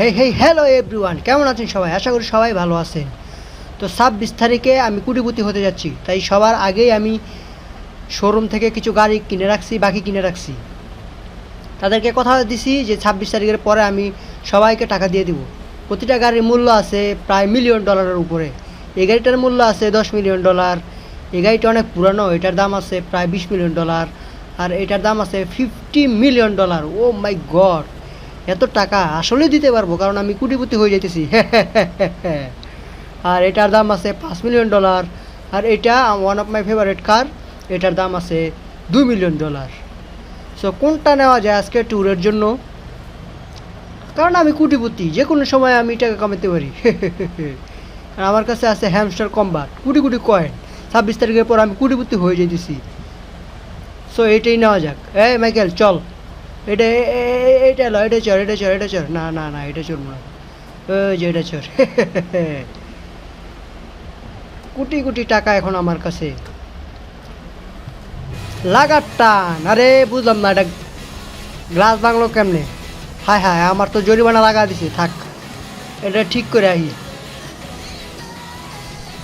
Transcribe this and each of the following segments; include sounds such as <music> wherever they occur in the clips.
হে হে hello everyone কেমন আছেন সবাই? আশা করি সবাই ভালো আছেন। তো ছাব্বিশ তারিখে আমি কুটিপুতি হতে যাচ্ছি। তাই সবার আগেই আমি শোরুম থেকে কিছু গাড়ি কিনে রাখছি, বাকি কিনে রাখছি। তাদেরকে কথা দিছি যে ছাব্বিশ তারিখের পরে আমি সবাইকে টাকা দিয়ে দিব। প্রতিটা গাড়ির মূল্য আছে প্রায় মিলিয়ন ডলারের উপরে। এই গাড়িটার মূল্য আছে দশ মিলিয়ন ডলার এই গাড়িটা অনেক পুরানো, এটার দাম আছে প্রায় বিশ মিলিয়ন ডলার আর এটার দাম আছে fifty million dollar oh my god এত টাকা আসলেই দিতে পারব, কারণ আমি কুটিপুতি হয়ে যাইতেছি। <laughs> আর এটার দাম আছে পাঁচ মিলিয়ন ডলার। আর এটা one of my favourite car এটার দাম আছে দুই মিলিয়ন ডলার। সো কোনটা নেওয়া যায় আজকে ট্যুরের জন্য? কারণ আমি কুটিপুতি যে কোনো সময় আমি টাকা কামাতে পারি। <laughs> আর আমার কাছে আছে হ্যামস্টার কম্বার কুটি কুটি কয়েন ছাব্বিশ তারিখের পর আমি কুটিপুতি হয়ে যেতেছি সো এটাই নেওয়া যাক। এই মাইকেল চল। এটা এটা লো, এটা চর এটা চর এটা চর না না না, এটা চর না। এটা চর <laughs> কোটি কোটি টাকা এখন আমার কাছে। লাগার টান আরে, বুঝলাম না এটা গ্লাস বাংলো কেমনে? হায় হায়, আমার তো জরিমানা লাগা দিছে, থাক। এটা ঠিক করে আহি।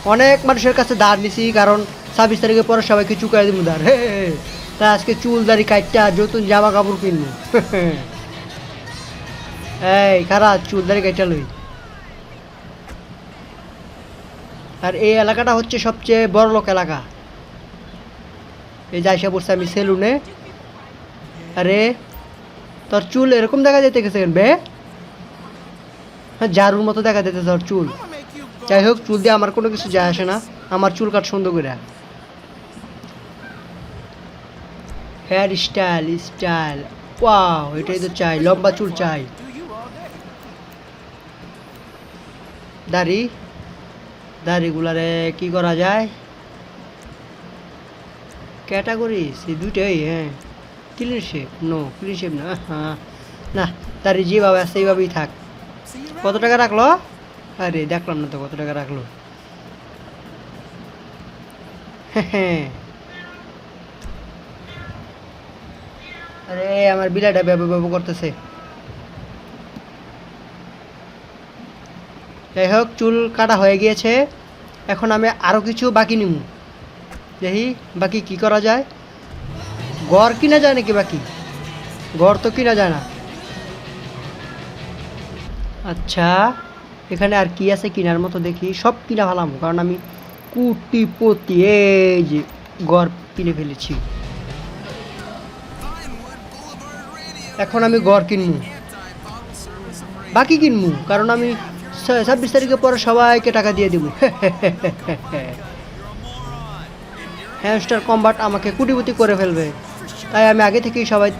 অনেক মানুষের কাছে ধার নিছি, কারণ ছাব্বিশ তারিখের পরে সবাইকে চুকাই দিব ধার। হে। তা আজকে চুল দাড়ি কাটটা নতুন জামা কাপড় কিনবো। এই খারাপ চুল দাড়ি কাটটা লই। আর এই এলাকাটা হচ্ছে সবচেয়ে বড় লোক এলাকা। এই যে আইসা পড়ছে আমি সেলুনে। আরে, তোর চুল এরকম দেখা যেতে গেছে বে? হ্যাঁ জারুর মতো দেখা যেতে তোর চুল। যাই হোক, চুল দিয়ে আমার কোনো কিছু যায় আসে না। আমার চুল কাট সুন্দর করে হেয়ার স্টাইল স্টাইল ওয়াও এটাই তো চাই, লম্বা চুল চাই। দাড়ি? দাড়িগুলারে কি করা যায়? ক্যাটাগরি, সে দুটোই হ্যাঁ। Clean shape no clean shape না হ্যাঁ না, দাড়ি যেভাবে আছে এইভাবেই থাক। কত টাকা রাখল? আরে, দেখলাম না তো কত টাকা রাখল। হ্যাঁ। আরে, আমার বিলাটা ব্যবু ব্যবু করতেছে। যাই হোক, চুল কাটা হয়ে গিয়েছে। এখন আমি আরও কিছু বাকি নিব দেখি, বাকি কি করা যায়? ঘর কিনা যায় নাকি বাকি? ঘর তো কিনা যায় না। আচ্ছা এখানে আর কি আছে কেনার মতো দেখি? সব কিনা ভালাম কারণ আমি কুটিপতি, এই যে ঘর কিনে ফেলেছি। এখন আমি ঘর কিনবো বাকি কিনবো কারণ আমি ছাব্বিশ তারিখের পরে সবাইকে টাকা দিয়ে দিব। <laughs> হ্যামস্টার কম্বাট আমাকে কুটিপুটি করে ফেলবে। তাই আমি আগে থেকেই সবাই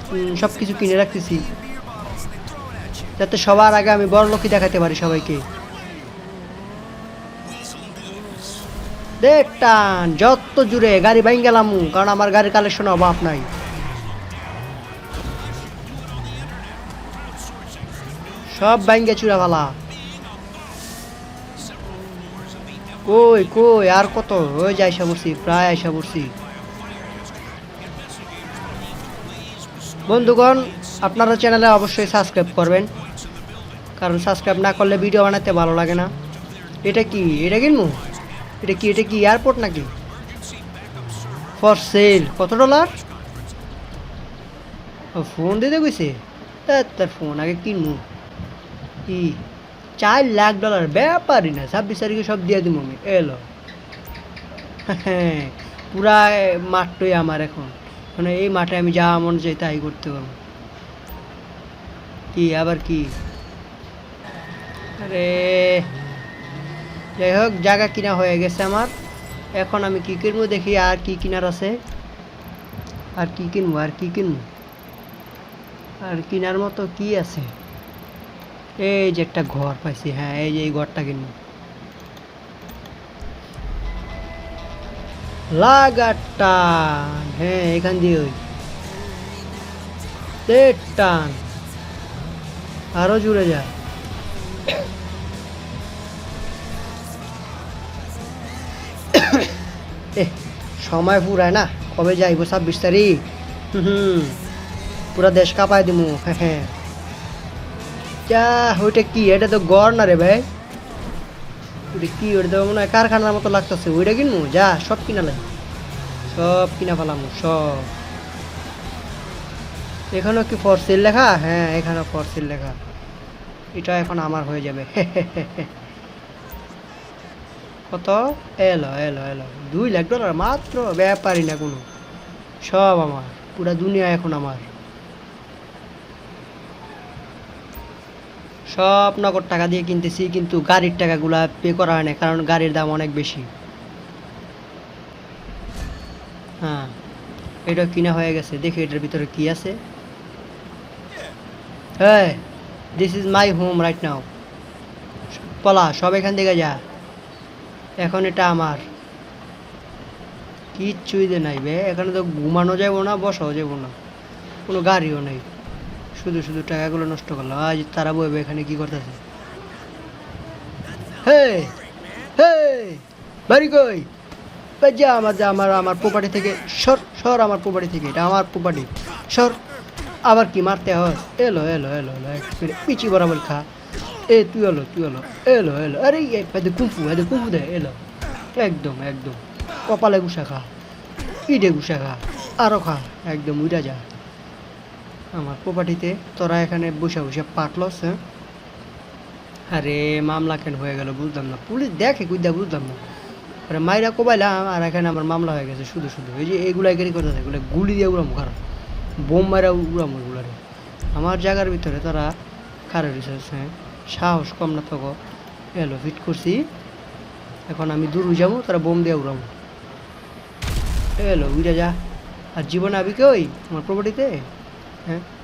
সব কিছু কিনে রাখতেছি। যাতে সবার আগে আমি বড় লোকই দেখাতে পারি সবাইকে। দেখ টান, যত জুড়ে গাড়ি বাইন গেলাম কারণ আমার গাড়ির কালেকশন অভাব নাই। সব বাইঙ্গে চূড়া ভালা কই কই, আর কত? ওই যে আইসা প্রায় আইসা পড়ছি। বন্ধুগণ, আপনারা চ্যানেলে অবশ্যই সাবস্ক্রাইব করবেন, কারণ সাবস্ক্রাইব না করলে ভিডিও বানাতে ভালো লাগে না। এটা কি? এটা কিনবো? এটা কি? এটা কি এয়ারপোর্ট নাকি? For sale. কত ডলার? ফোন দিতে গেছে তার ফোন আগে কিনবো। কি? চার লাখ ডলার। ব্যাপারই না, ছাব্বিশ তারিখে সব দিয়ে দিব আমি। এলো। হ্যাঁ পুরা মাঠটাই আমার এখন। মানে এই মাঠে আমি যা মন চাই তাই করতে পারব। কি, আবার কি? আরে, যাই হোক, জায়গা কিনা হয়ে গেছে আমার। এখন আমি কি কিনবো দেখি আর কি কিনার আছে। আর কি কিনবো, আর কি কিনবো? আর কিনার মতো কি আছে? এই যে একটা ঘর পাইছি হ্যাঁ এই যে এই ঘরটা কিনবো। হ্যাঁ এখান দিয়ে ওই। টান। আরও জুড়ে যায় <coughs> সময় পুরায় না, কবে যাইব ছাব্বিশ তারিখ? হুম হুম। পুরা দেশ কাঁপায় দিমু হ্যাঁ হ্যাঁ। যা কি? এটা তো গড় না রে ভাই। কি? কারখানার মতো লাগতেছে। ওইটা কিনবো? যা, সব কিনা লাই। সব কিনা ফেলাম, সব। এখানেও কি ফর সেল লেখা? হ্যাঁ এখানেও ফর সেল লেখা। এটা এখন আমার হয়ে যাবে। <laughs> কত? এলো এলো এলো। দুই লাখ ডলার মাত্র? ব্যাপারই না কোনো। সব আমার। পুরা দুনিয়া এখন আমার। সব নগদ টাকা দিয়ে কিনতেছি, কিন্তু গাড়ির টাকাগুলা পে করা হয় না কারণ গাড়ির দাম অনেক বেশি। হ্যাঁ এটা কিনা হয়ে গেছে, দেখি এটার ভিতরে কি আছে। হ্যাঁ this is my home right now Paula, সব এখান থেকে যা। এখন এটা আমার। কিচ্ছুই দে নাই বে, এখানে তো ঘুমানো যাব না, বসাও যাব না। কোনো গাড়িও নেই। শুধু শুধু টাকাগুলো নষ্ট করলাম আজ তারা বইবে এখানে কি করতেছে? হে আমার আমার আমার প্রপার্টি থেকে, সর সর আমার প্রপার্টি থেকে, এটা আমার প্রপার্টি সর। আবার কি মারতে হয়? এলো এলো এলো এলো পিচি বরাবর খা। এ, তুই এলো তুই এলো এলো এলো, আরে এদের কুম্ফু এদের কুম্ফু দে, এলো। একদম একদম। কপালে গুসা খা ইডে গুসা খা আরও খা, একদম উইটা যা। আমার প্রপার্টিতে তোরা এখানে বসে বসে পাটলস হ্যাঁ আরে, মামলা কেন হয়ে গেল বুঝলাম না। পুলিশ দেখে কুইদা বুঝলাম না। আরে, মাইরা কোবাইলাম, আর এখানে আমার মামলা হয়ে গেছে শুধু শুধু। এই যে কেন করতে থাকে এগুলো গুলি দিয়ে উড়াম খারাপ বোম মারা উড়ামো এগুলারে। আমার জায়গার ভিতরে তারা কারও রিসার্চ হ্যাঁ সাহস কম না তখন এলো ফিট করছি। এখন আমি দূর যাব, তারা বোম দিয়ে উড়াবো এলো, উইরা যা। আর জীবনে আবি কই আমার প্রপার্টিতে হ্যাঁ